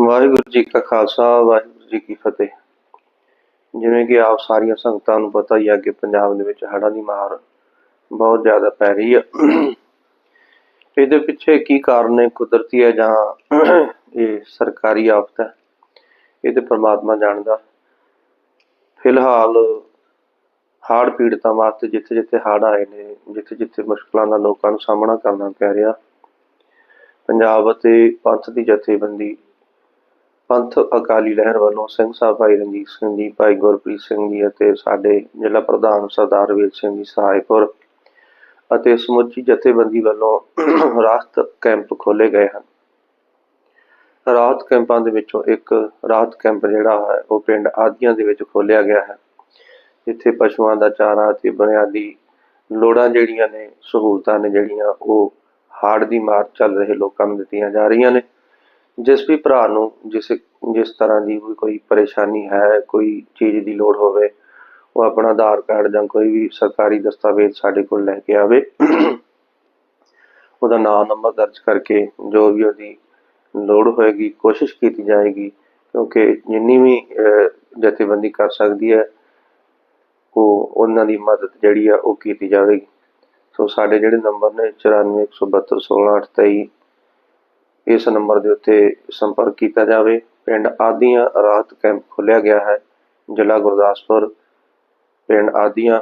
ਵਾਹਿਗੁਰੂ ਜੀ ਕਾ ਖਾਲਸਾ, ਵਾਹਿਗੁਰੂ ਜੀ ਕੀ ਫਤਿਹ। ਜਿਵੇਂ ਕਿ ਆਪ ਸਾਰੀਆਂ ਸੰਗਤਾਂ ਨੂੰ ਪਤਾ ਹੀ ਆ ਕਿ ਪੰਜਾਬ ਦੇ ਵਿੱਚ ਹੜ੍ਹਾਂ ਦੀ ਮਾਰ ਬਹੁਤ ਜ਼ਿਆਦਾ ਪੈ ਰਹੀ ਹੈ ਇਹਦੇ ਪਿੱਛੇ ਕੀ ਕਾਰਨ ਹੈ ਕੁਦਰਤੀ ਹੈ ਜਾਂ ਇਹ ਸਰਕਾਰੀ ਆਫਤ ਹੈ, ਇਹ ਤੇ ਪ੍ਰਮਾਤਮਾ ਜਾਣਦਾ। ਫਿਲਹਾਲ ਹੜ੍ਹ ਪੀੜਤਾਂ ਵਾਸਤੇ ਜਿੱਥੇ ਜਿੱਥੇ ਹੜ੍ਹ ਆਏ ਨੇ ਜਿੱਥੇ ਜਿੱਥੇ ਮੁਸ਼ਕਲਾਂ ਦਾ ਲੋਕਾਂ ਨੂੰ ਸਾਹਮਣਾ ਕਰਨਾ ਪੈ ਰਿਹਾ। ਪੰਜਾਬ ਅਤੇ ਪੰਥ ਦੀ ਜਥੇਬੰਦੀ ਪੰਥ ਅਕਾਲੀ ਲਹਿਰ ਵੱਲੋਂ ਸਿੰਘ ਸਾਹਿਬ ਭਾਈ ਰਣਜੀਤ ਸਿੰਘ ਜੀ, ਭਾਈ ਗੁਰਪ੍ਰੀਤ ਸਿੰਘ ਜੀ ਅਤੇ ਸਾਡੇ ਜ਼ਿਲ੍ਹਾ ਪ੍ਰਧਾਨ ਸਰਦਾਰ ਵੀਰ ਸਿੰਘ ਜੀ ਸਹਾਇਪੁਰ ਅਤੇ ਸਮੁੱਚੀ ਜਥੇਬੰਦੀ ਵੱਲੋਂ ਰਾਹਤ ਕੈਂਪ ਖੋਲੇ ਗਏ ਹਨ। ਰਾਹਤ ਕੈਂਪਾਂ ਦੇ ਵਿੱਚੋਂ ਇੱਕ ਰਾਹਤ ਕੈਂਪ ਜਿਹੜਾ ਹੈ, ਉਹ ਪਿੰਡ ਆਦੀਆਂ ਦੇ ਵਿੱਚ ਖੋਲਿਆ ਗਿਆ ਹੈ। ਜਿੱਥੇ ਪਸ਼ੂਆਂ ਦਾ ਚਾਰਾ ਅਤੇ ਬੁਨਿਆਦੀ ਲੋੜਾਂ ਜਿਹੜੀਆਂ ਨੇ, ਸਹੂਲਤਾਂ ਨੇ ਜਿਹੜੀਆਂ, ਉਹ ਹਾੜ ਦੀ ਮਾਰ ਚੱਲ ਰਹੇ ਲੋਕਾਂ ਨੂੰ ਦਿੱਤੀਆਂ ਜਾ ਰਹੀਆਂ ਨੇ। ਜਿਸ ਵੀ ਭਰਾ ਨੂੰ ਜਿਸ ਜਿਸ ਤਰ੍ਹਾਂ ਦੀ ਵੀ ਕੋਈ ਪਰੇਸ਼ਾਨੀ ਹੈ, ਕੋਈ ਚੀਜ਼ ਦੀ ਲੋੜ ਹੋਵੇ, ਉਹ ਆਪਣਾ ਆਧਾਰ ਕਾਰਡ ਜਾਂ ਕੋਈ ਵੀ ਸਰਕਾਰੀ ਦਸਤਾਵੇਜ਼ ਸਾਡੇ ਕੋਲ ਲੈ ਕੇ ਆਵੇ, ਉਹਦਾ ਨਾਮ ਨੰਬਰ ਦਰਜ ਕਰਕੇ ਜੋ ਵੀ ਉਹਦੀ ਲੋੜ ਹੋਏਗੀ, ਕੋਸ਼ਿਸ਼ ਕੀਤੀ ਜਾਏਗੀ, ਕਿਉਂਕਿ ਜਿੰਨੀ ਵੀ ਜਥੇਬੰਦੀ ਕਰ ਸਕਦੀ ਹੈ, ਉਹ ਉਹਨਾਂ ਦੀ ਮਦਦ ਜਿਹੜੀ ਆ ਉਹ ਕੀਤੀ ਜਾਵੇਗੀ। ਸੋ ਸਾਡੇ ਜਿਹੜੇ ਨੰਬਰ ਨੇ 9417216823 ਇਸ ਨੰਬਰ ਦੇ ਉੱਤੇ ਸੰਪਰਕ ਕੀਤਾ ਜਾਵੇ। ਪਿੰਡ ਆਦੀਆਂ ਰਾਹਤ ਕੈਂਪ ਖੋਲਿਆ ਗਿਆ ਹੈ। ਜ਼ਿਲ੍ਹਾ ਗੁਰਦਾਸਪੁਰ, ਪਿੰਡ ਆਦੀਆਂ,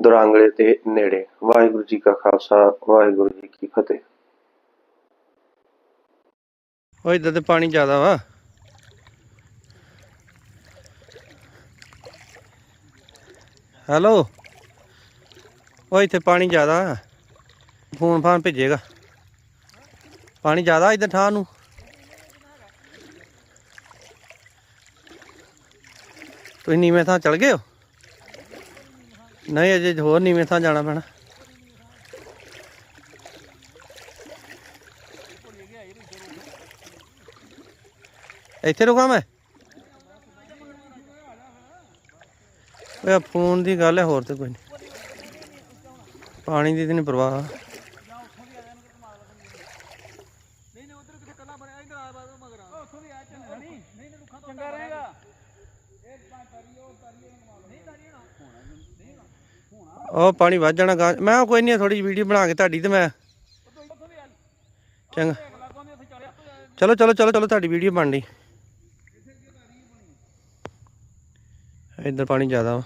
ਦੁਰਾਂਗਲੇ ਤੇ ਨੇੜੇ। ਵਾਹਿਗੁਰੂ ਜੀ ਕਾ ਖਾਲਸਾ, ਵਾਹਿਗੁਰੂ ਜੀ ਕੀ ਫਤਿਹ। ਉਹ ਇਧਰ ਤੇ ਪਾਣੀ ਜ਼ਿਆਦਾ ਵਾ। ਹੈਲੋ। ਉਹ ਇੱਥੇ ਪਾਣੀ ਜ਼ਿਆਦਾ। ਫੋਨ ਫਾਨ ਭੇਜੇਗਾ। ਪਾਣੀ ਜ਼ਿਆਦਾ ਇੱਧਰ ਠਾਹ ਨੂੰ। ਤੁਸੀਂ ਨੀਵੇਂ ਥਾਂ ਚਲ ਗਏ ਹੋ? ਨਹੀਂ, ਅਜੇ ਹੋਰ ਨੀਵੇਂ ਥਾਂ ਜਾਣਾ ਪੈਣਾ। ਇੱਥੇ ਰੁਕਾਂ ਮੈਂ? ਓਏ ਫੋਨ ਦੀ ਗੱਲ ਹੈ, ਹੋਰ ਤੇ ਕੋਈ ਨਹੀਂ। ਪਾਣੀ ਦੀ ਤੇ ਨਹੀਂ ਪਰਵਾਹ। ਚੰਗਾ ਰਹੇਗਾ। ਉਹ ਪਾਣੀ ਵੱਜ ਜਾਣਾ ਗਾਂ। ਮੈਂ ਕੋਈ ਨਹੀਂ ਥੋੜੀ ਜਿਹੀ ਵੀਡੀਓ ਬਣਾ ਕੇ ਤੁਹਾਡੀ ਤੇ ਮੈਂ। ਚੰਗਾ। ਚਲੋ ਚਲੋ ਚਲੋ ਚਲੋ ਤੁਹਾਡੀ ਵੀਡੀਓ ਬਣ ਰਹੀ ਇੱਧਰ ਪਾਣੀ ਜ਼ਿਆਦਾ ਵਾ।